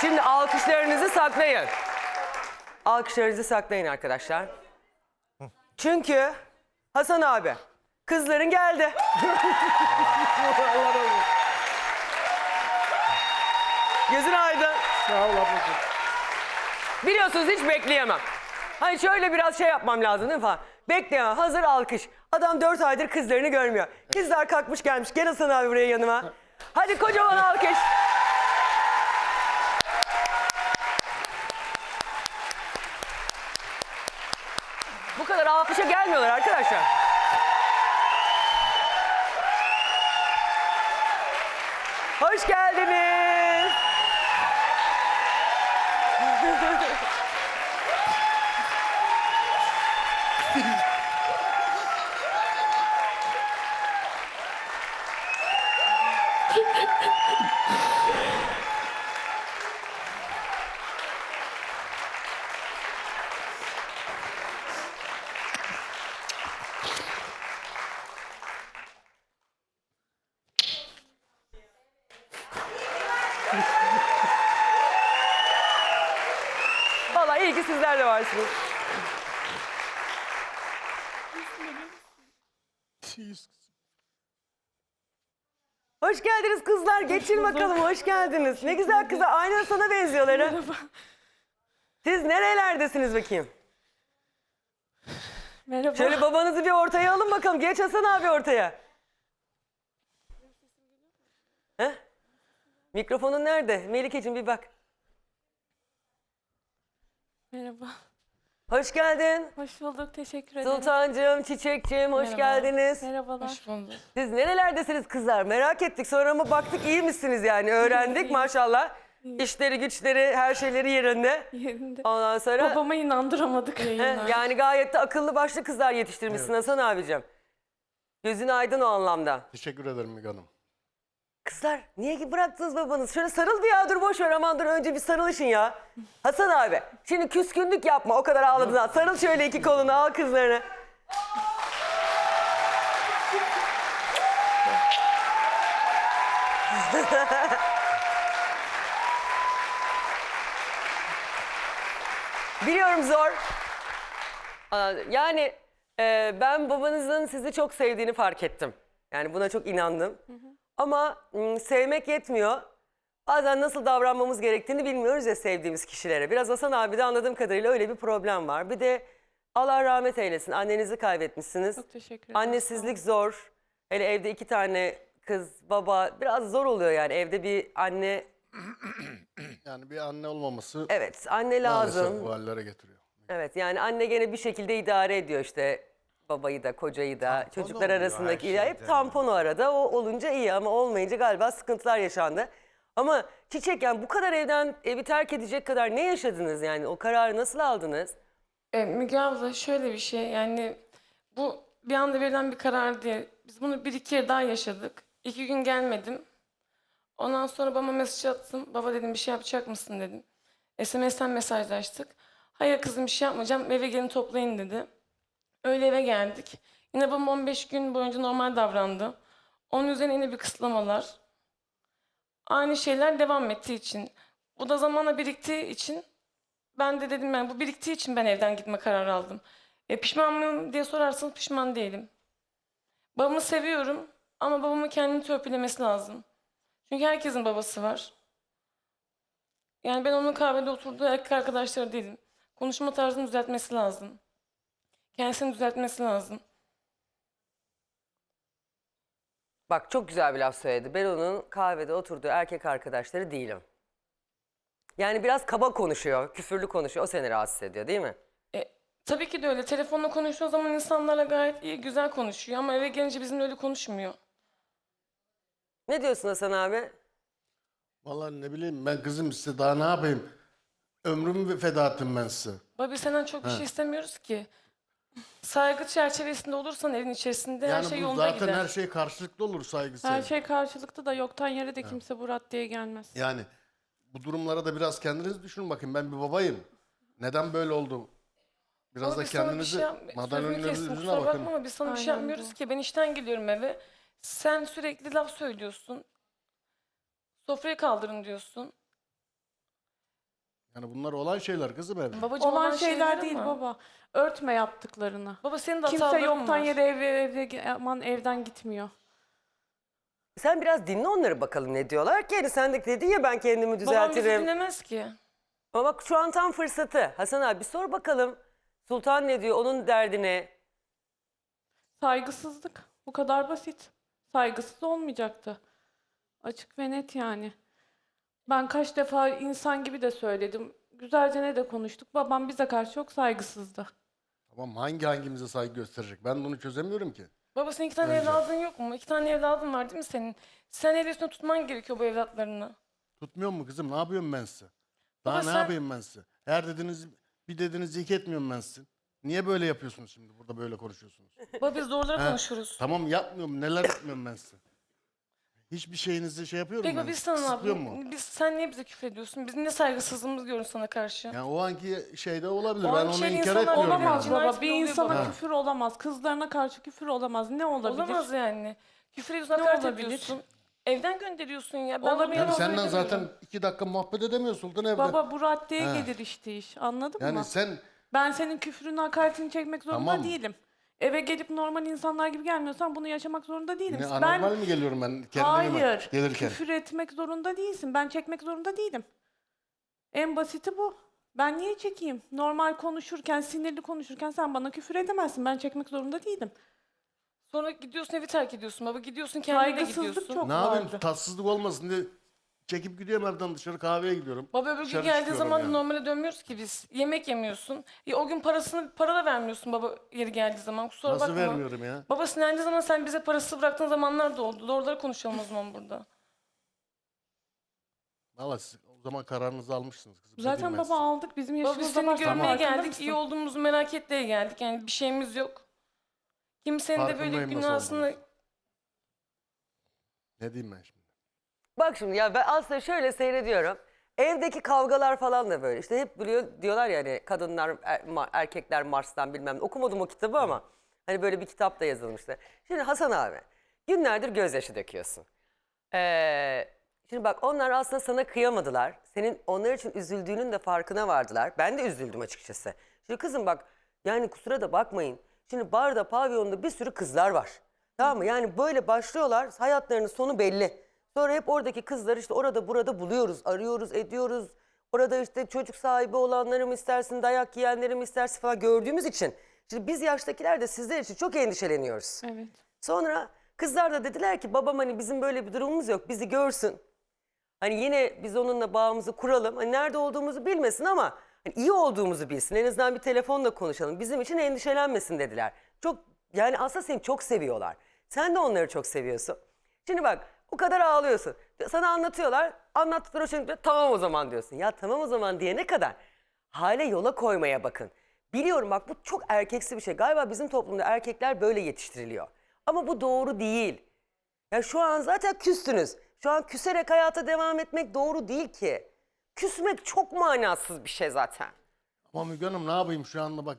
Şimdi alkışlarınızı saklayın. Alkışlarınızı saklayın arkadaşlar. Çünkü Hasan abi kızların geldi. Gözün aydın. Sağ ol ablacığım. Biliyorsunuz hiç bekleyemem. Hani şöyle biraz şey yapmam lazım değil mi falan. Bekleyemem. Hazır alkış. Adam dört aydır kızlarını görmüyor. Kızlar kalkmış gelmiş. Gel Hasan abi buraya yanıma. Hadi kocaman alkış. Hoş geldiniz. Vallahi iyi ki sizler de varsınız. Hoş geldiniz kızlar. Geçin bakalım. Hoş geldiniz. Ne güzel kızlar. Aynen sana benziyorlar. ha. Siz nerelerdesiniz bakayım? Merhaba. Şöyle babanızı bir ortaya alın bakalım. Geç Hasan abi ortaya. He? Mikrofonun nerede? Melike'cim bir bak. Merhaba. Hoş geldin. Hoş bulduk. Teşekkür ederim. Sultancığım, Çiçekçim hoş Merhaba. geldiniz. Merhabalar. Hoş bulduk. Siz nerelerdesiniz kızlar? Merak ettik. Sonra ama baktık iyi misiniz yani. Öğrendik maşallah. İşleri, güçleri, her şeyleri yerinde. Yerinde. Ondan sonra Babama inandıramadık. Yani gayet de akıllı başlı kızlar yetiştirmişsin Hasan abicim. Gözün aydın o anlamda. Teşekkür ederim Müge Hanım. Kızlar niye ki bıraktınız babanız? Şöyle sarıl bir ya dur boş ver aman dur önce bir sarılışın ya. Hasan abi şimdi küskünlük yapma o kadar ağladın. ha. Sarıl şöyle iki kolunu al kızlarını. Biliyorum zor. Aa, Yani e, ben babanızın sizi çok sevdiğini fark ettim. Yani buna çok inandım. Ama sevmek yetmiyor. Bazen nasıl davranmamız gerektiğini bilmiyoruz ya sevdiğimiz kişilere. Biraz Hasan abi de anladığım kadarıyla öyle bir problem var. Bir de Allah rahmet eylesin annenizi kaybetmişsiniz. Çok teşekkür ederim. Annesizlik zor. Hele evde iki tane kız, baba biraz zor oluyor yani. Evde bir anne, Yani bir anne olmaması evet anne lazım. maalesef bu hallere getiriyor. Evet yani anne gene bir şekilde idare ediyor işte babayı da kocayı da çocuklar oluyor arasındaki her ilişki. Hep şeyde. tampon o arada o olunca iyi ama olmayınca galiba sıkıntılar yaşandı. Ama Çiçek yani bu kadar evden evi terk edecek kadar ne yaşadınız yani o kararı nasıl aldınız? E, Müge abla şöyle bir şey yani bu bir anda verilen bir karar değil. Biz bunu bir iki kere daha yaşadık. İki gün gelmedim. Ondan sonra babama mesaj attım. Baba dedim bir şey yapacak mısın dedim. SMS'ten mesajlaştık. Hayır kızım bir şey yapmayacağım eve gelin toplayın dedi. Öyle eve geldik. Yine babam 15 gün boyunca normal davrandı. Onun üzerine yine bir kısıtlamalar. Aynı şeyler devam ettiği için. Bu da zamanla biriktiği için ben de dedim yani bu biriktiği için ben evden gitme kararı aldım. E, pişman mıyım diye sorarsanız pişman değilim. Babamı seviyorum ama babamın kendini törpülemesi lazım. Çünkü herkesin babası var. Yani ben onun kahvede oturduğu erkek arkadaşları değilim. Konuşma tarzını düzeltmesi lazım. Kendisini düzeltmesi lazım. Bak çok güzel bir laf söyledi. Ben onun kahvede oturduğu erkek arkadaşları değilim. Yani biraz kaba konuşuyor, küfürlü konuşuyor. O seni rahatsız ediyor değil mi? E, tabii ki de öyle. Telefonla konuştuğu zaman insanlarla gayet iyi, güzel konuşuyor. Ama eve gelince bizimle öyle konuşmuyor. Ne diyorsun Hasan abi? Vallahi ne bileyim ben kızım size daha ne yapayım? Ömrümü feda ettim ben size. Babi senden çok bir şey istemiyoruz ki. Saygı çerçevesinde olursan evin içerisinde her şey bu yolunda zaten gider. her şey karşılıklı olur saygı Her sevgi. şey karşılıklı da yoktan yere de kimse bu raddeye gelmez. Yani bu durumlara da biraz kendiniz düşünün bakın ben bir babayım. Neden böyle oldu? Biraz Ama da biz sana bir kendinizi şey yap- madan sözünü kestim, kusura bakın. bakma ama biz sana bir şey Aynen yapmıyoruz bu. ki. Ben işten geliyorum eve. Sen sürekli laf söylüyorsun. Sofrayı kaldırın diyorsun. Yani bunlar olan şeyler kızım evde. Babacığım Olan şeyler değil ama. baba. Örtme yaptıklarını. Baba senin de Kimse hataların yoktan var. yere eve, eve, aman evden gitmiyor. Sen biraz dinle onları bakalım ne diyorlar ki. Yani sen de dedin ya ben kendimi Babam bizi düzeltirim. dinlemez ki. Ama bak şu an tam fırsatı. Hasan abi bir sor bakalım. Sultan ne diyor onun derdine. Saygısızlık. Bu kadar basit. Saygısız olmayacaktı. Açık ve net yani. Ben kaç defa insan gibi de söyledim. Güzelce ne de konuştuk. Babam bize karşı çok saygısızdı. Tamam hangi hangimize saygı gösterecek? Ben bunu çözemiyorum ki. Baba senin iki tane Bence. evladın yok mu? İki tane evladın var değil mi senin? Sen el üstünde tutman gerekiyor bu evlatlarını. Tutmuyor mu kızım? Ne yapıyorum ben size? Daha Baba ne sen- yapayım ben size? Her dediniz bir dediniz iki etmiyorum ben sizin. Niye böyle yapıyorsunuz şimdi? Burada böyle konuşuyorsunuz. Baba biz doğruları Ha, konuşuruz. Tamam yapmıyorum. Neler yapmıyorum ben size? Hiçbir şeyinizi şey yapıyorum Peki ben. biz sana ne Kısıtlıyor yapalım? mu? Biz, sen niye bize küfür ediyorsun? Bizim ne saygısızlığımız görün sana karşı? Yani o anki şeyde olabilir. O ben anki onu şeyde inkar insanlar etmiyorum. Olamaz yani. Baba. Bir oluyor insana baba. küfür olamaz. Kızlarına karşı küfür olamaz. Ne olabilir? Olamaz yani. Küfür ediyorsun, Ne hakaret olabilir? ediyorsun. Evden gönderiyorsun ya. Ben Olabilir. Yani senden zaten iki dakika muhabbet edemiyor Sultan evde. Baba bu raddeye gelir işte iş. Anladın yani mı? sen Ben senin küfrünü, hakaretini çekmek zorunda Tamam. değilim. Eve gelip normal insanlar gibi gelmiyorsan bunu yaşamak zorunda değilim. yine ben anormal mi geliyorum ben kendime hayır, gelirken? küfür etmek zorunda değilsin. Ben çekmek zorunda değilim. En basiti bu. Ben niye çekeyim? Normal konuşurken, sinirli konuşurken sen bana küfür edemezsin. Ben çekmek zorunda değilim. Sonra gidiyorsun evi terk ediyorsun baba. Gidiyorsun kendine de Saygısızlık gidiyorsun. çok Ne yapayım vardı. tatsızlık olmasın diye çekip gidiyorum evden dışarı kahveye gidiyorum. Baba öbür gün Dışarı geldiği çıkıyorum zaman yani. normale dönmüyoruz ki biz. Yemek yemiyorsun. E, o gün parasını para da vermiyorsun baba yeri geldiği zaman. Kusura Nasıl bakma. vermiyorum ya? Baba sinirlendiği zaman sen bize parası bıraktığın zamanlar da oldu. Doğruları konuşalım o zaman burada. Valla siz o zaman kararınızı almışsınız kızım. Zaten baba aldık. Bizim Baba biz yaşımızda seni görmeye Farkında geldik. mısın? iyi olduğumuzu merak etmeye geldik. Yani bir şeyimiz yok. Kimsenin de böyle Farkındayım nasıl günahsını... Ne diyeyim ben şimdi? Bak şimdi ya ben aslında şöyle seyrediyorum. Evdeki kavgalar falan da böyle. İşte hep biliyor diyorlar ya hani kadınlar er- erkekler Mars'tan bilmem ne. Okumadım o kitabı ama hani böyle bir kitap da yazılmıştı. Şimdi Hasan abi günlerdir gözyaşı döküyorsun. Ee, şimdi bak onlar aslında sana kıyamadılar. Senin onlar için üzüldüğünün de farkına vardılar. Ben de üzüldüm açıkçası. Şimdi kızım bak yani kusura da bakmayın. Şimdi barda pavyonda bir sürü kızlar var. Tamam mı? Yani böyle başlıyorlar. Hayatlarının sonu belli. Sonra hep oradaki kızları işte orada burada buluyoruz. Arıyoruz, ediyoruz. Orada işte çocuk sahibi olanları mı istersin, dayak yiyenleri mi istersin falan gördüğümüz için. Şimdi biz yaştakiler de sizler için çok endişeleniyoruz. Evet. Sonra kızlar da dediler ki babam hani bizim böyle bir durumumuz yok bizi görsün. Hani yine biz onunla bağımızı kuralım. Hani nerede olduğumuzu bilmesin ama hani iyi olduğumuzu bilsin. En azından bir telefonla konuşalım. Bizim için endişelenmesin dediler. Çok yani aslında seni çok seviyorlar. Sen de onları çok seviyorsun. Şimdi bak o kadar ağlıyorsun. Sana anlatıyorlar. Anlattıkları o şey tamam o zaman diyorsun. Ya tamam o zaman diyene kadar hale yola koymaya bakın. Biliyorum bak bu çok erkeksi bir şey. Galiba bizim toplumda erkekler böyle yetiştiriliyor. Ama bu doğru değil. Ya şu an zaten küstünüz. Şu an küserek hayata devam etmek doğru değil ki. Küsmek çok manasız bir şey zaten. Ama Müge Hanım ne yapayım şu anda bak.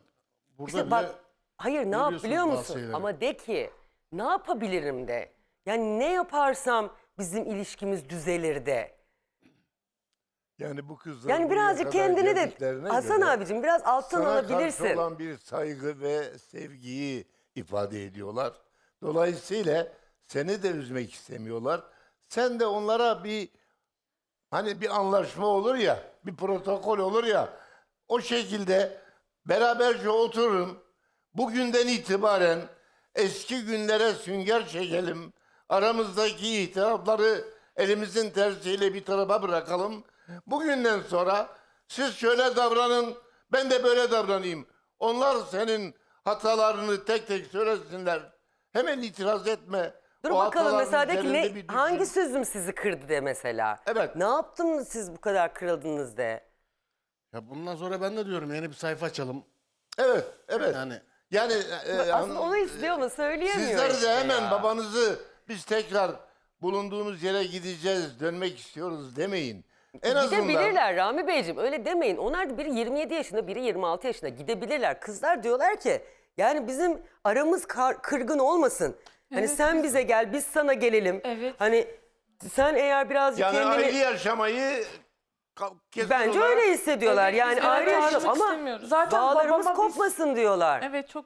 Burada İşte bile bak hayır ne yap biliyor musun? Ama de ki ne yapabilirim de. Yani ne yaparsam bizim ilişkimiz düzelir de. Yani bu kızlar Yani buraya birazcık kadar kendini de geldiklerine Hasan göre abicim biraz alttan sana alabilirsin. karşı olan bir saygı ve sevgiyi ifade ediyorlar. Dolayısıyla seni de üzmek istemiyorlar. Sen de onlara bir hani bir anlaşma olur ya, bir protokol olur ya. O şekilde beraberce oturun. Bugünden itibaren eski günlere sünger çekelim. Aramızdaki itirafları elimizin tersiyle bir tarafa bırakalım. Bugünden sonra siz şöyle davranın, ben de böyle davranayım. Onlar senin hatalarını tek tek söylesinler. Hemen itiraz etme. Dur O bakalım hataların mesela de ki üzerinde ne, düşün. hangi sözüm sizi kırdı de mesela. Evet. Ne yaptınız siz bu kadar kırıldınız de. ya bundan sonra ben de diyorum yeni bir sayfa açalım. Evet, evet. Yani Yani e, Aslında onu istiyor ama söyleyemiyor Sizler işte de hemen ya. babanızı biz tekrar bulunduğumuz yere gideceğiz, dönmek istiyoruz demeyin. En azından Gidebilirler Rami Beyciğim öyle demeyin. Onlar da biri 27 yaşında biri 26 yaşında gidebilirler. Kızlar diyorlar ki yani bizim aramız kar- kırgın olmasın. Hani Evet, sen bize gel biz sana gelelim. Evet. Hani sen eğer birazcık yani kendini... ayrı yaşamayı ka- Bence olarak- öyle hissediyorlar. Evet, yani biz ayrı evet, yaşam ayrılmak ama istemiyoruz. Zaten bağlarımız babama biz- kopmasın diyorlar. Evet çok